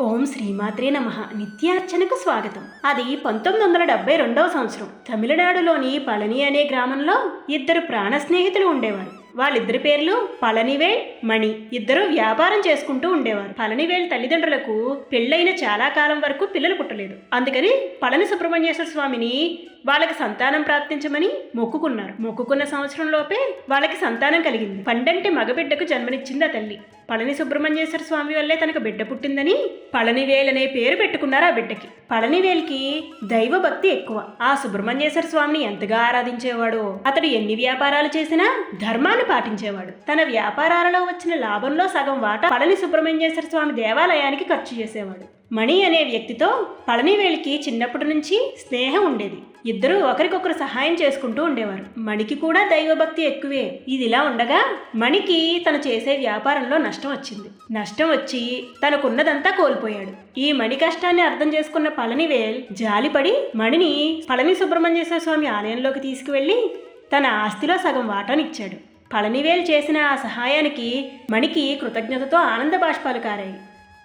ఓం శ్రీమాత్రే నమ. నిత్యార్చనకు స్వాగతం. అది పంతొమ్మిది వందల డెబ్బై రెండవ సంవత్సరం. తమిళనాడులోని పళని అనే గ్రామంలో ఇద్దరు ప్రాణ స్నేహితులు ఉండేవారు. వాళ్ళిద్దరి పేర్లు పళనివేల్ మణి. ఇద్దరు వ్యాపారం చేసుకుంటూ ఉండేవారు. పళనివేల్ తల్లిదండ్రులకు పెళ్ళైన చాలా కాలం వరకు పిల్లలు పుట్టలేదు. అందుకని పళని సుబ్రహ్మణ్యేశ్వర స్వామిని వాళ్ళకి సంతానం ప్రాప్తించమని మొక్కుకున్నారు. మొక్కుకున్న సంవత్సరంలోపే వాళ్ళకి సంతానం కలిగింది. పండంటి మగబిడ్డకు జన్మనిచ్చింది ఆ తల్లి? పళని సుబ్రహ్మణ్యేశ్వర స్వామి వల్లే తనకు బిడ్డ పుట్టిందని పళనివేల్ అనే పేరు పెట్టుకున్నారు ఆ బిడ్డకి. పళనివేల్కి దైవ భక్తి ఎక్కువ. ఆ సుబ్రహ్మణ్యేశ్వర స్వామిని ఎంతగా ఆరాధించేవాడో అతడు ఎన్ని వ్యాపారాలు చేసినా ధర్మాన్ని పాటించేవాడు. తన వ్యాపారాలలో వచ్చిన లాభంలో సగం వాటా పళని సుబ్రహ్మణ్యేశ్వర స్వామి దేవాలయానికి ఖర్చు చేసేవాడు. మణి అనే వ్యక్తితో పళనివేలికి చిన్నప్పటి నుంచి స్నేహం ఉండేది. ఇద్దరూ ఒకరికొకరు సహాయం చేసుకుంటూ ఉండేవారు. మణికి కూడా దైవభక్తి ఎక్కువే. ఇది ఇలా ఉండగా మణికి తను చేసే వ్యాపారంలో నష్టం వచ్చింది. నష్టం వచ్చి తనకున్నదంతా కోల్పోయాడు. ఈ మణి కష్టాన్ని అర్థం చేసుకున్న పళనివేల్ జాలిపడి మణిని పళని సుబ్రహ్మణ్యేశ్వర స్వామి ఆలయంలోకి తీసుకువెళ్ళి తన ఆస్తిలో సగం వాటానిచ్చాడు పళనివేల్ చేసిన ఆ సహాయానికి మణికి కృతజ్ఞతతో ఆనంద బాష్పాలు కారాయి.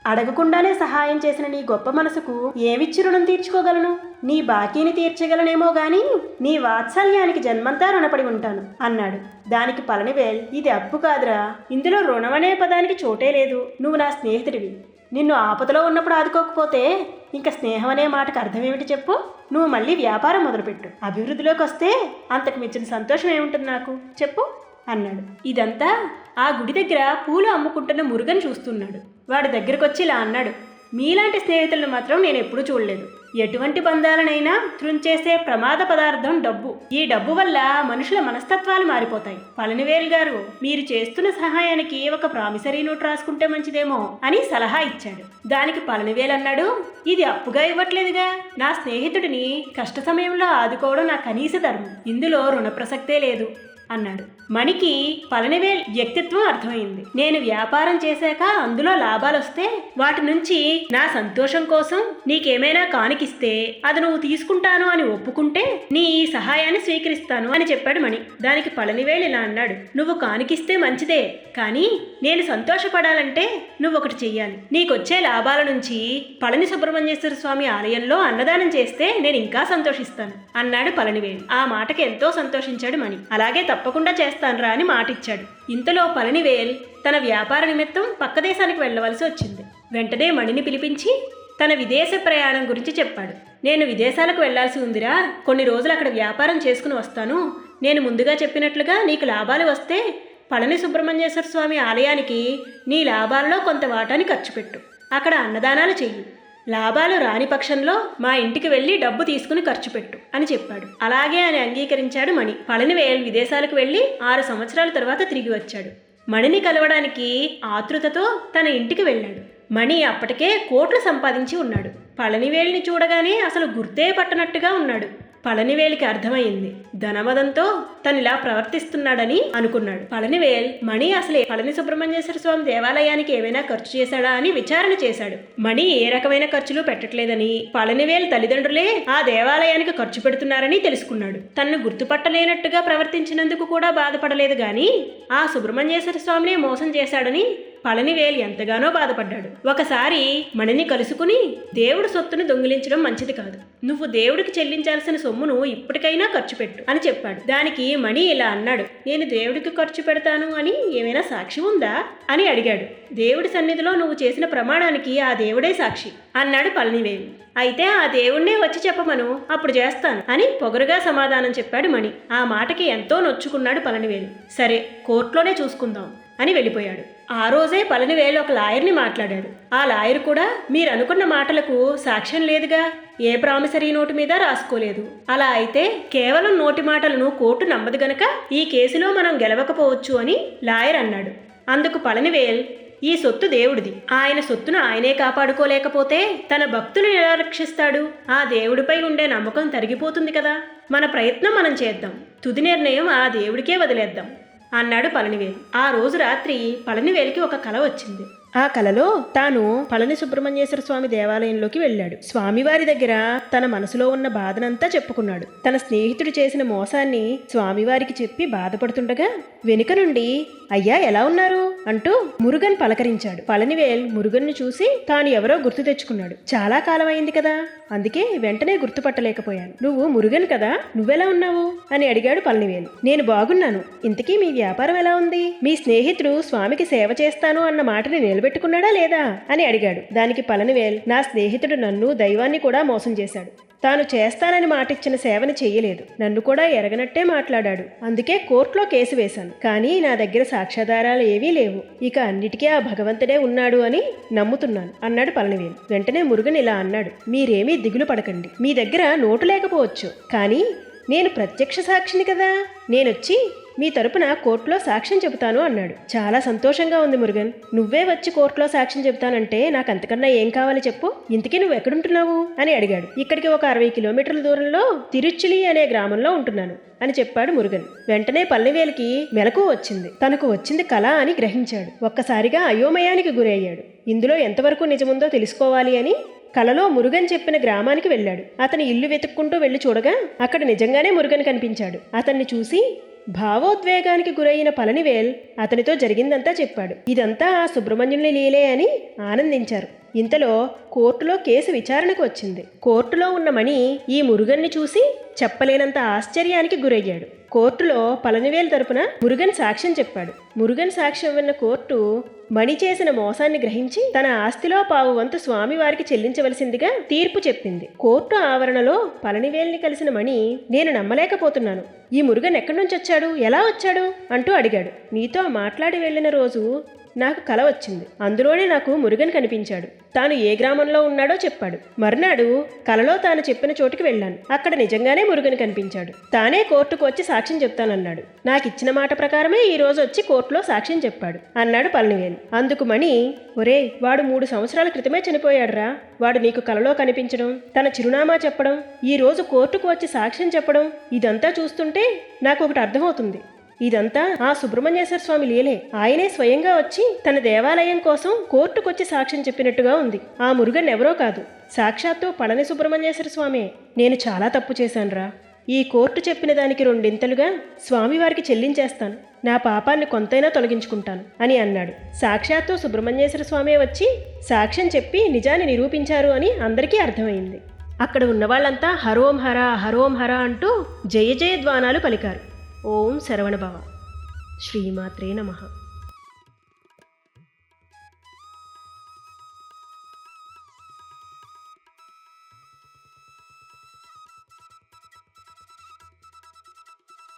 అడగకుండానే సహాయం చేసిన నీ గొప్ప మనసుకు ఏమిచ్చి రుణం తీర్చుకోగలను? నీ బాకీని తీర్చగలనేమో గాని నీ వాత్సల్యానికి జన్మంతా రుణపడి ఉంటాను అన్నాడు. దానికి పలనివేల్ ఇది అప్పు కాదురా. ఇందులో రుణమనే పదానికి చోటే లేదు. నువ్వు నా స్నేహితుడివి. నిన్ను ఆపదలో ఉన్నప్పుడు ఆదుకోకపోతే ఇంకా స్నేహం అనే మాటకు అర్థమేమిటి చెప్పు? నువ్వు మళ్ళీ వ్యాపారం మొదలుపెట్టు. అభివృద్ధిలోకి వస్తే అంతకు మించిన సంతోషం ఏముంటుంది నాకు? చెప్పు అన్నాడు. ఇదంతా ఆ గుడి దగ్గర పూలు అమ్ముకుంటున్న మురుగన్ చూస్తున్నాడు. వాడి దగ్గరకు వచ్చి ఇలా అన్నాడు. మీలాంటి స్నేహితులను మాత్రం నేను ఎప్పుడూ చూడలేదు. ఎటువంటి బంధాలనైనా తృంచేసే ప్రమాద పదార్థం డబ్బు. ఈ డబ్బు వల్ల మనుషుల మనస్తత్వాలు మారిపోతాయి. పళనివేల్ గారు మీరు చేస్తున్న సహాయానికి ఒక ప్రామిసరీ నోట్ రాసుకుంటే మంచిదేమో అని సలహా ఇచ్చాడు. దానికి పళనివేల్ అన్నాడు ఇది అప్పుగా ఇవ్వట్లేదుగా. నా స్నేహితుడిని కష్ట సమయంలో ఆదుకోవడం నా కనీస ధర్మం. ఇందులో రుణ ప్రసక్తే లేదు. అన్నాడు. మణికి పళనివేల్ వ్యక్తిత్వం అర్థమైంది. నేను వ్యాపారం చేశాక అందులో లాభాలు వస్తే వాటి నుంచి నా సంతోషం కోసం నీకేమైనా కానికిస్తే అది నువ్వు తీసుకుంటాను అని ఒప్పుకుంటే నీ ఈ సహాయాన్ని స్వీకరిస్తాను అని చెప్పాడు మణి. దానికి పళనివేల్ ఇలా అన్నాడు. నువ్వు కానికిస్తే మంచిదే కానీ నేను సంతోషపడాలంటే నువ్వు ఒకటి చెయ్యాలి. నీకొచ్చే లాభాల నుంచి పళని సుబ్రహ్మణ్యేశ్వర స్వామి ఆలయంలో అన్నదానం చేస్తే నేను ఇంకా సంతోషిస్తాను అన్నాడు పళనివేలు. ఆ మాటకి ఎంతో సంతోషించాడు మణి. అలాగే తప్పకుండా చేస్తానురా అని మాటిచ్చాడు. ఇంతలో పళనివేల్ తన వ్యాపార నిమిత్తం పక్క దేశానికి వెళ్ళవలసి వచ్చింది. వెంటనే మణిని పిలిపించి తన విదేశ ప్రయాణం గురించి చెప్పాడు. నేను విదేశాలకు వెళ్ళాల్సి ఉందిరా. కొన్ని రోజులు అక్కడ వ్యాపారం చేసుకుని వస్తాను. నేను ముందుగా చెప్పినట్లుగా నీకు లాభాలు వస్తే పళని సుబ్రహ్మణ్యేశ్వర స్వామి ఆలయానికి నీ లాభాల్లో కొంత వాటాని ఖర్చు పెట్టు. అక్కడ అన్నదానాలు చెయ్యి. లాభాలు రాని పక్షంలో మా ఇంటికి వెళ్ళి డబ్బు తీసుకుని ఖర్చు పెట్టు అని చెప్పాడు. అలాగే అని అంగీకరించాడు మణి. పళనివేల్ విదేశాలకు వెళ్ళి ఆరు సంవత్సరాల తర్వాత తిరిగి వచ్చాడు. మణిని కలవడానికి ఆతృతతో తన ఇంటికి వెళ్ళాడు. మణి అప్పటికే కోట్లు సంపాదించి ఉన్నాడు. పళనివేల్ని చూడగానే అసలు గుర్తే పట్టనట్టుగా ఉన్నాడు. పళనివేలికి అర్థమైంది ధనమదంతో తను ఇలా ప్రవర్తిస్తున్నాడని అనుకున్నాడు. పళనివేల్ మణి అసలే పళని సుబ్రహ్మణ్యేశ్వర స్వామి దేవాలయానికి ఏమైనా ఖర్చు చేశాడా అని విచారణ చేశాడు. మణి ఏ రకమైన ఖర్చులు పెట్టట్లేదని పళనివేల్ తల్లిదండ్రులే ఆ దేవాలయానికి ఖర్చు పెడుతున్నారని తెలుసుకున్నాడు. తనను గుర్తుపట్టలేనట్టుగా ప్రవర్తించినందుకు కూడా బాధపడలేదు గాని ఆ సుబ్రహ్మణ్యేశ్వర స్వామినే మోసం చేశాడని పళనివేలు ఎంతగానో బాధపడ్డాడు. ఒకసారి మణిని కలుసుకుని దేవుడి సొత్తును దొంగిలించడం మంచిది కాదు. నువ్వు దేవుడికి చెల్లించాల్సిన సొమ్మును ఇప్పటికైనా ఖర్చు పెట్టు అని చెప్పాడు. దానికి మణి ఇలా అన్నాడు. నేను దేవుడికి ఖర్చు పెడతాను అని ఏమైనా సాక్షి ఉందా? అని అడిగాడు. దేవుడి సన్నిధిలో నువ్వు చేసిన ప్రమాణానికి ఆ దేవుడే సాక్షి అన్నాడు పళనివేలు. అయితే ఆ దేవుణ్ణే వచ్చి చెప్పమను అప్పుడు చేస్తాను అని పొగరుగా సమాధానం చెప్పాడు మణి. ఆ మాటకి ఎంతో నొచ్చుకున్నాడు పళనివేలు. సరే కోర్టులోనే చూసుకుందాం. అని వెళ్ళిపోయాడు. ఆ రోజే పళనివేలు ఒక లాయర్ని మాట్లాడాడు. ఆ లాయర్ కూడా మీరు అనుకున్న మాటలకు సాక్ష్యం లేదుగా. ఏ ప్రామిసరీ నోటు మీద రాసుకోలేదు. అలా అయితే కేవలం నోటి మాటలను కోర్టు నమ్మదు గనక ఈ కేసులో మనం గెలవకపోవచ్చు అని లాయర్ అన్నాడు. అందుకు పళనివేల్ ఈ సొత్తు దేవుడిది. ఆయన సొత్తును ఆయనే కాపాడుకోలేకపోతే తన భక్తులు ఎలా రక్షిస్తాడు? ఆ దేవుడిపై ఉండే నమ్మకం తరిగిపోతుంది కదా. మన ప్రయత్నం మనం చేద్దాం. తుది నిర్ణయం ఆ దేవుడికే వదిలేద్దాం. అన్నాడు పళనివేలు. ఆ రోజు రాత్రి పళనివేలికి ఒక కల వచ్చింది. ఆ కలలో తాను పళని సుబ్రహ్మణ్యేశ్వర స్వామి దేవాలయంలోకి వెళ్ళాడు. స్వామివారి దగ్గర తన మనసులో ఉన్న బాధనంతా చెప్పుకున్నాడు. తన స్నేహితుడు చేసిన మోసాన్ని స్వామివారికి చెప్పి బాధపడుతుండగా వెనుక నుండి అయ్యా ఎలా ఉన్నారు? అంటూ మురుగన్ పలకరించాడు. పళనివేల్ మురుగన్ను చూసి తాను ఎవరో గుర్తు తెచ్చుకున్నాడు. చాలా కాలం అయింది కదా అందుకే వెంటనే గుర్తుపట్టలేకపోయాను. నువ్వు మురుగన్ కదా నువ్వెలా ఉన్నావు? అని అడిగాడు పళనివేలు. నేను బాగున్నాను. ఇంతకీ మీ వ్యాపారం ఎలా ఉంది? మీ స్నేహితుడు స్వామికి సేవ చేస్తాను అన్న మాటని నిలబెట్టుకున్నాడా లేదా? అని అడిగాడు. దానికి పళనివేల్ నా స్నేహితుడు నన్ను దైవాన్ని కూడా మోసం చేశాడు. తాను చేస్తానని మాటిచ్చిన సేవని చేయలేదు నన్ను కూడా ఎరగనట్టే మాట్లాడాడు. అందుకే కోర్టులో కేసు వేశాను. కానీ నా దగ్గర సాక్ష్యాధారాలు ఏవీ లేవు. ఇక అన్నిటికీ ఆ భగవంతుడే ఉన్నాడు అని నమ్ముతున్నాను అన్నాడు పళనివేలు. వెంటనే మురుగన్ ఇలా అన్నాడు. మీరేమీ దిగులు పడకండి. మీ దగ్గర నోటు లేకపోవచ్చు. కానీ నేను ప్రత్యక్ష సాక్షిని కదా. నేనొచ్చి మీ తరపున కోర్టులో సాక్ష్యం చెబుతాను అన్నాడు. చాలా సంతోషంగా ఉంది మురుగన్. నువ్వే వచ్చి కోర్టులో సాక్ష్యం చెబుతానంటే నాకు అంతకన్నా ఏం కావాలి చెప్పు? ఇంతకీ నువ్వు ఎక్కడుంటున్నావు? అని అడిగాడు. ఇక్కడికి ఒక అరవై కిలోమీటర్ల దూరంలో తిరుచులి అనే గ్రామంలో ఉంటున్నాను అని చెప్పాడు మురుగన్. వెంటనే పల్లెవేలికి మెలకు వచ్చింది. తనకు వచ్చింది కళ అని గ్రహించాడు. ఒక్కసారిగా అయోమయానికి గురయ్యాడు. ఇందులో ఎంతవరకు నిజముందో తెలుసుకోవాలి అని కలలో మురుగన్ చెప్పిన గ్రామానికి వెళ్ళాడు. అతని ఇల్లు వెతుక్కుంటూ వెళ్ళి చూడగా అక్కడ నిజంగానే మురుగన్ కనిపించాడు. అతన్ని చూసి భావోద్వేగానికి గురైన పళనివేల్ అతనితో జరిగిందంతా చెప్పాడు. ఇదంతా ఆ సుబ్రహ్మణ్యుని లీలే అని ఆనందించారు. ఇంతలో కోర్టులో కేసు విచారణకు వచ్చింది. కోర్టులో ఉన్న మణి ఈ మురుగన్ని చూసి చెప్పలేనంత ఆశ్చర్యానికి గురయ్యాడు. కోర్టులో పళనివేలు తరపున మురుగన్ సాక్ష్యం చెప్పాడు. మురుగన్ సాక్ష్యం విన్న కోర్టు మణి చేసిన మోసాన్ని గ్రహించి తన ఆస్తిలో పావు వంతు స్వామివారికి చెల్లించవలసిందిగా తీర్పు చెప్పింది. కోర్టు ఆవరణలో పళనివేల్ని కలిసిన మణి నేను నమ్మలేకపోతున్నాను. ఈ మురుగన్ ఎక్కడి నుంచి వచ్చాడు? ఎలా వచ్చాడు? అంటూ అడిగాడు. నీతో మాట్లాడి వెళ్ళిన రోజు నాకు కల వచ్చింది. అందులోనే నాకు మురుగన్ కనిపించాడు. తాను ఏ గ్రామంలో ఉన్నాడో చెప్పాడు. మర్నాడు కలలో తాను చెప్పిన చోటుకి వెళ్ళాను. అక్కడ నిజంగానే మురుగన్ కనిపించాడు. తానే కోర్టుకు వచ్చి సాక్ష్యం చెప్తానన్నాడు. నాకు ఇచ్చిన మాట ప్రకారమే ఈ రోజు వచ్చి కోర్టులో సాక్ష్యం చెప్పాడు అన్నాడు పళనివేలు. అందుకు మణి ఒరే వాడు మూడు సంవత్సరాల క్రితమే చనిపోయాడురా. వాడు నీకు కలలో కనిపించడం తన చిరునామా చెప్పడం ఈ రోజు కోర్టుకు వచ్చి సాక్ష్యం చెప్పడం ఇదంతా చూస్తుంటే నాకు ఒకటి అర్థమవుతుంది. ఇదంతా ఆ సుబ్రహ్మణ్యేశ్వర స్వామి లీలే. ఆయనే స్వయంగా వచ్చి తన దేవాలయం కోసం కోర్టుకొచ్చి సాక్ష్యం చెప్పినట్టుగా ఉంది. ఆ మురుగన్ ఎవరో కాదు. సాక్షాత్తు పళని సుబ్రహ్మణ్యేశ్వర స్వామే. నేను చాలా తప్పు చేశానురా. ఈ కోర్టు చెప్పిన దానికి రెండింతలుగా స్వామివారికి చెల్లించేస్తాను. నా పాపాన్ని కొంతైనా తొలగించుకుంటాను అని అన్నాడు. సాక్షాత్తు సుబ్రహ్మణ్యేశ్వర స్వామే వచ్చి సాక్ష్యం చెప్పి నిజాన్ని నిరూపించారు అని అందరికీ అర్థమైంది. అక్కడ ఉన్న వాళ్ళంతా హరోం హర హరోం హర అంటూ జయ జయ ద్వానాలు పలికారు. ఓం శరవణభవ శ్రీమాత్రే నమః.